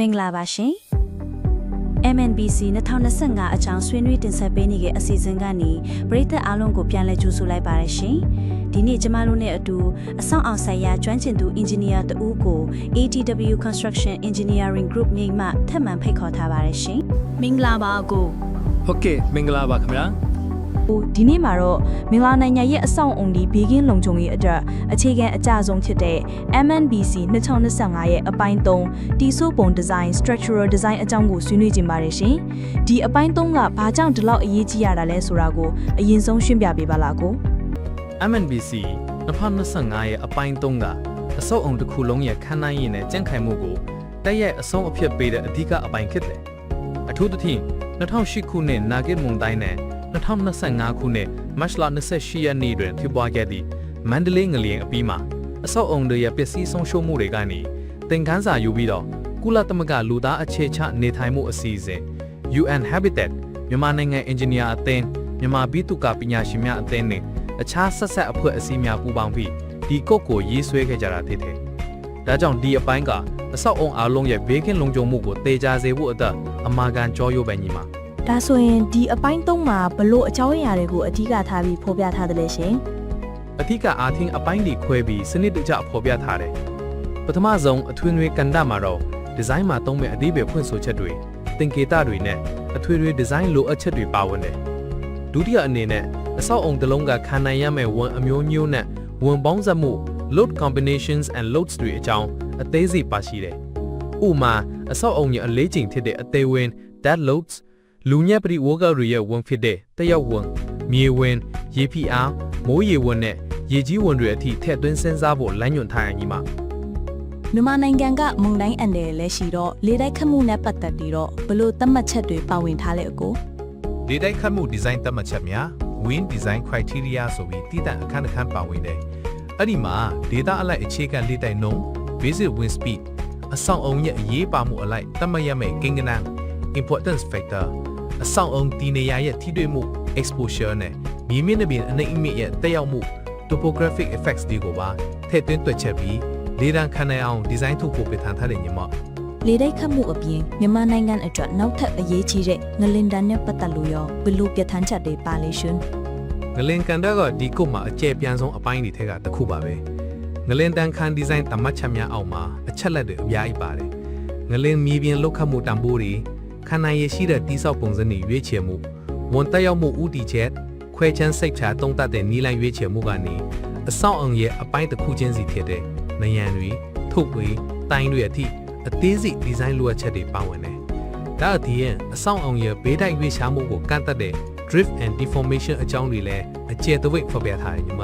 မင်္ဂလာပါရှင် MNBC 2025အချောင်းဆွေးနွေးတင်ဆက်ပေးနေတဲ့အစီအစဉ်ကနေပရိသတ်အားလုံးကိုပြန်လည်ကြိုဆိုလိုက်ပါရရှင်ဒီနေ့ကျမတို့နဲ့အတူအဆောင်အောင်ဆိုင်ရာကျွမ်းကျင်သူ engineer တဦးကို ATW Construction Engineering Group မြိတ်မှထပ်မံဖိတ်ခေါ်ထားပါရရှင်မင်္ဂလာပါကိုဟုတ်ကဲ့မင်္ဂလာပါခင်ဗျာ ဟိုဒီနေ့မှာတော့မင်္ဂလာနိုင်ငံရဲ့အဆောင်အုံဒီဘေးကင်းလုံခြုံရေးအတွက်အခြေခံအကြဆုံးဖြစ်တဲ့ MNBC 2025ရဲ့အပိုင်း3တီဆိုပုံ design structural design အကြောင်းကိုဆွေးနွေးကြပါတယ်ရှင်။ဒီအပိုင်း3ကဘာကြောင့်ဒီလောက်အရေးကြီးရတာလဲဆိုတာကိုအရင်ဆုံးရှင်းပြပေးပါလားကို MNBC 2025ရဲ့အပိုင်း3ကအစောအုံတစ်ခုလုံးရဲ့ခန်းနိုင်ရည်နဲ့ကြန့်ခိုင်မှုကိုတက်ရဲ့အဆုံးအဖြစ်ပေးတဲ့အဓိကအပိုင်းဖြစ်တယ်အထူးသဖြင့်2008ခုနှစ်နာဂစ်မွန်တိုင်းနဲ့ 2025ခုနှစ်မတ်လ28ရက်နေ့တွင်ဖြစ်ပွားခဲ့သည့်မန္တလေးငလျင်အပြီးမှာအစောအုံတွေရဲ့ပစ္စည်းဆုံးရှုံးမှုတွေကနေသင်ခန်းစာယူပြီးတော့ကုလသမဂ္ဂလူသားအခြေချနေထိုင်မှုအစီအစဉ် UN Habitat မြန်မာနိုင်ငံအင်ဂျင်နီယာအသင်းမြန်မာပြည်သူ့ကပညာရှင်များအသင်းနဲ့အခြားဆက်ဆက်အဖွဲ့အစည်းများပူးပေါင်းပြီးဒီကုတ်ကိုရေးဆွဲခဲ့ကြတာဖြစ်တယ်။ဒါကြောင့်ဒီအပိုင်းကအဆောက်အုံအားလုံးရဲ့ဘေးကင်းလုံခြုံမှုကိုတေချာစေဖို့အတွက်အမာခံကြောရိုးပဲညီမ။ ဒါဆိုရင်ဒီအပိုင်း3မှာဘလို့အကြောင်းအရာတွေကိုအဓိကထားပြီးဖော်ပြထားတယ်လဲရှင်အထူးကအားဖြင့်အပိုင်းတွေခွဲပြီးစနစ်တကျဖော်ပြထားတယ်။ပထမဆုံးအထွေထွေကန်ဒမှာတော့ဒီဇိုင်းမှာသုံးမဲ့အသေးပဲဖွင့်ဆိုချက်တွေသင်္ကေတတွေနဲ့အထွေထွေဒီဇိုင်းလိုအပ်ချက်တွေပါဝင်တယ်။ဒုတိယအနေနဲ့အဆောက်အုံတစ်လုံးကခံနိုင်ရမယ့်ဝန်အမျိုးမျိုးနဲ့ဝန်ပေါင်းစပ်မှု load combinations and loads တွေအကြောင်းအသေးစိတ်ပါရှိတယ်။ဥပမာအဆောက်အုံရဲ့အလေးချိန်ဖြစ်တဲ့အသေးဝင် that loads လူညက်ပရိဝဂတွေရဲ့ဝန်ဖြစ်တဲ့တရက်ဝန်မြေဝင်ရေဖိအားမိုးရေဝန်နဲ့ရေကြီးဝန်တွေအထိထည့်သွင်းစဉ်းစားဖို့လမ်းညွှန်ထားရညီမ။မြန်မာနိုင်ငံကမုန်တိုင်းအန်တယ်လည်းရှိတော့လေတိုက်ခတ်မှုနဲ့ပတ်သက်ပြီးတော့ဘလို့သတ်မှတ်ချက်တွေပါဝင်ထားလဲအကိုလေတိုက်ခတ်မှုဒီဇိုင်းသတ်မှတ်ချက်များ Win Design Criteria ဆိုပြီးတည်တံ့အခန်းတစ်ခန်းပါဝင်တယ်။အဲ့ဒီမှာ data အလိုက်အခြေခံလေတိုက်နှုန်း Basic Wind Speed အဆောင်အုံရဲ့အရေးပါမှုအလိုက်သတ်မှတ်ရမယ့်ကိန်းဂဏန်း Importance Factor အဆောင်အုံဒီနေရာရဲ့ထိတွေ့မှု Exposure နဲ့မြေမြင့်တဲ့ပြင်အနှိမ့်အမြင့်ရဲ့တက်ရောက်မှု Topographic Effects တွေကိုပါထည့်သွင်းတွက်ချက်ပြီးလေတံခံနိုင်အောင်ဒီဇိုင်းထုတ်ဖို့ပြဋ္ဌာန်းထားတဲ့ညီမလေတိုက်ခတ်မှုအပြင်မြန်မာနိုင်ငံအတွက်နောက်ထပ်အရေးကြီးတဲ့ငလင်တန်နဲ့ပတ်သက်လို့ရောဘယ်လိုပြဋ္ဌာန်းချက်တွေပါလဲရှင်ငလင်ကန်တာကဒီကုတ်မှာအကျယ်ပြန့်ဆုံးအပိုင်းတွေထဲကတစ်ခုပါပဲငလင်တန်ခန်ဒီဇိုင်းတမတ်ချက်များအောက်မှာအချက်လက်တွေအများကြီးပါတယ်ငလင်မြေပြင်လောက်ခတ်မှုတံပိုးတွေ ခန္ဓာရည်ရှိတဲ့တိဆောက်ပုံစံတွေရွေးချယ်မှုဝန်တက်ရောက်မှုဥတီချက်ခွဲချမ်းစိတ်ချတုံးတက်တဲ့နီးလိုင်းရွေးချယ်မှုကနေအဆောင်အုံရဲ့အပိုင်းတစ်ခုချင်းစီဖြစ်တဲ့နယံတွေထုတ်တွေတိုင်းတွေအထိအသေးစိတ်ဒီဇိုင်းလိုအပ်ချက်တွေပါဝင်တယ်ဒါအပြင်အဆောင်အုံရဲ့ဘေးတိုက်ရွေးရှားမှုကိုကန့်သက်တဲ့ drift and deformation အကြောင်းတွေလည်းအကျယ်တဝိတ်ဖော်ပြထားတယ်ညီမ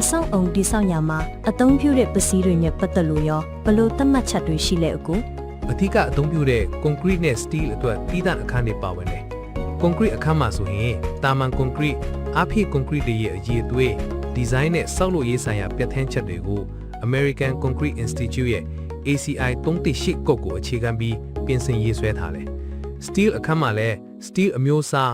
အဆောက်အုံတိဆောက်ညာမှာအသုံးပြုတဲ့ပစ္စည်းတွေနဲ့ပတ်သက်လို့ရောဘယ်လိုသတ်မှတ်ချက်တွေရှိလဲအကို အထူးကအသုံးပြုတဲ့ concrete နဲ့ steel အတွက်တည်တံ့အခန်းတွေပါဝင်တယ် concrete အခန်းမှာဆိုရင်တာမန် concrete အဖြစ် concrete တွေရဲ့အရေးအသွေး design နဲ့ဆောက်လုပ်ရေးဆိုင်ရာပြဋ္ဌာန်းချက်တွေကို American Concrete Institute ရဲ့ ACI 338ကုတ်ကိုအခြေခံပြီးပြင်ဆင်ရေးဆွဲထားတယ် steel အခန်းမှာလည်း steel အမျိုးအစား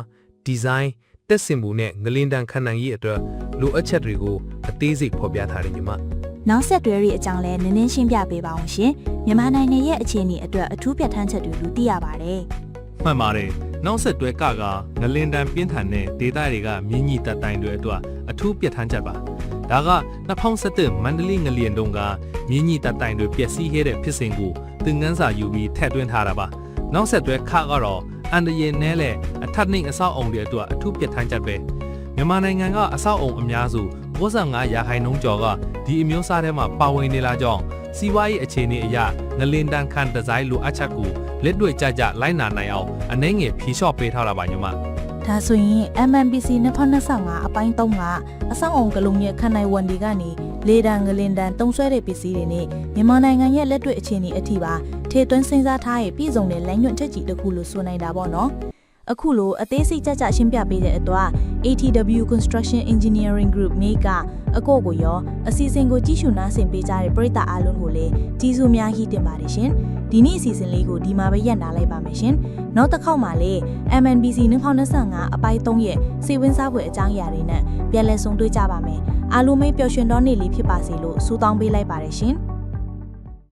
design တက်စင်မှုနဲ့ငလင်တန်ခံနိုင်ရေးအတွက်လိုအပ်ချက်တွေကိုအသေးစိတ်ဖော်ပြထားတယ်ညီမ နောက်ဆက်တွဲတွေအကြောင်းလဲနည်းနည်းရှင်းပြပေးပါအောင်ရှင်မြန်မာနိုင်ငံရဲ့အခြေအနေအတွက်အထူးပြဋ္ဌာန်းချက်တွေလို့သိရပါတယ်မှန်ပါတယ်။နောက်ဆက်တွဲကကငလင်တန်ပြင်းထန်တဲ့ဒေသတွေကမြင်းကြီးတပ်တိုင်းတွေအတွက်အထူးပြဋ္ဌာန်းချက်ပါ။ဒါက2017မန္တလေးငလျင်တုန်းကမြင်းကြီးတပ်တိုင်းတွေပျက်စီးခဲ့တဲ့ဖြစ်စဉ်ကိုသင်ခန်းစာယူပြီးထည့်သွင်းထားတာပါ။နောက်ဆက်တွဲခကတော့အန်ဒရင်နဲလေအထက်နှိမ်အဆောက်အုံတွေအတွက်အထူးပြဋ္ဌာန်းချက်ပဲ။မြန်မာနိုင်ငံကအဆောက်အုံအများစု 95ရာခိုင်နှုန်းကျော်ကဒီအမျိုးအစားထဲမှာပါဝင်နေလာကြောင်းစီးပွားရေးအခြေအနေအရငလင်တန်ခန်ဒီဇိုင်းလိုအပ်ချက်ကိုလက်တွေ့ကြကြလိုက်နာနိုင်အောင်အနှဲငယ်ဖြေလျှော့ပေးထားတာပါညီမဒါဆိုရင် MMPC 2025အပိုင်း3ကအဆောက်အုံကလုံးရဲ့ခန္ဓာဝန်ဒီကနေလေတံငလင်တံတုံးဆွဲတဲ့ပစ္စည်းတွေနဲ့မြန်မာနိုင်ငံရဲ့လက်တွေ့အခြေအနေအထိပါထေသွင်းစဉ်းစားထားရဲ့ပြည်စုံတဲ့လမ်းညွှန်ချက်ကြီးတစ်ခုလို့ဆိုနိုင်တာပေါ့နော် အခုလိုအသေးစိတ်ကြကြရှင်းပြပေးတဲ့အတွက် ATW Construction Engineering Group မိကအကော့ကိုရောအစီအစဉ်ကိုကြည့်ရှုနားဆင်ပေးကြတဲ့ပရိသတ်အားလုံးကိုလည်းကျေးဇူးအများကြီးတင်ပါတယ်ရှင်ဒီနေ့အစီအစဉ်လေးကိုဒီမှာပဲရပ်နာလိုက်ပါမယ်ရှင်နောက်တစ်ခေါက်မှာလည်း MNBC 2025အပိုင်း3ရဲ့စိတ်ဝင်စားဖွယ်အကြောင်းအရာတွေနဲ့ပြန်လည်ဆုံတွေ့ကြပါမယ်အားလုံးပဲပျော်ရွှင်သောနေ့လေးဖြစ်ပါစေလို့ဆုတောင်းပေးလိုက်ပါတယ်ရှင်